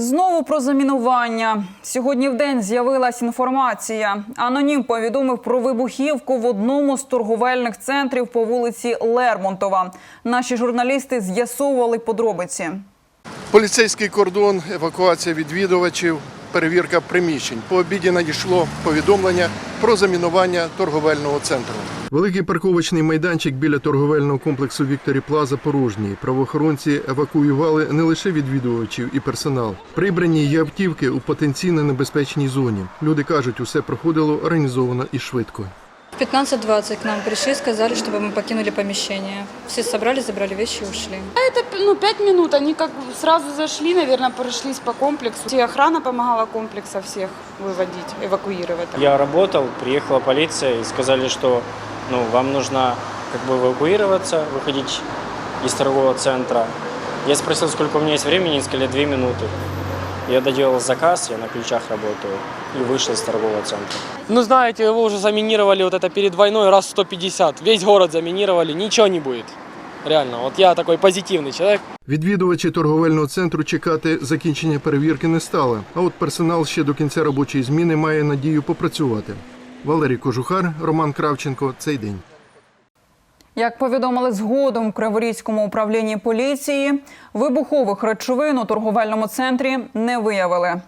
Знову про замінування. Сьогодні в день з'явилась інформація. Анонім повідомив про вибухівку в одному з торговельних центрів по вулиці Лермонтова. Наші журналісти з'ясовували подробиці. Поліцейський кордон, евакуація відвідувачів, перевірка приміщень. По обіді надійшло повідомлення про замінування торговельного центру. Великий парковочний майданчик біля торговельного комплексу Вікторі Плаза порожній. Правоохоронці евакуювали не лише відвідувачів і персонал. Прибрані є автівки у потенційно небезпечній зоні. Люди кажуть, усе проходило організовано і швидко. В 15.20 к нам пришли, сказали, чтобы мы покинули помещение. Все собрали, забрали вещи и ушли. Это ну, пять минут. Они как сразу зашли, наверное, прошлись по комплексу. И охрана помогала комплекса всех выводить, эвакуировать. Я работал, приехала полиция и сказали, что ну, вам нужно как бы эвакуироваться, выходить из торгового центра. Я спросил, сколько у меня есть времени, они сказали, две минуты. Я доделал заказ, я на ключах работаю и вышел из торгового центра. Ну, знаете, его уже заминировали вот это перед войной раз 150. Весь город заминировали, ничего не будет. Реально, вот я такой позитивный человек. Відвідувачі торговельного центру чекати закінчення перевірки не стали. А от персонал ще до кінця робочої зміни має надію попрацювати. Валерій Кожухар, Роман Кравченко. Цей день. Як повідомили згодом в Криворізькому управлінні поліції, вибухових речовин у торговельному центрі не виявили.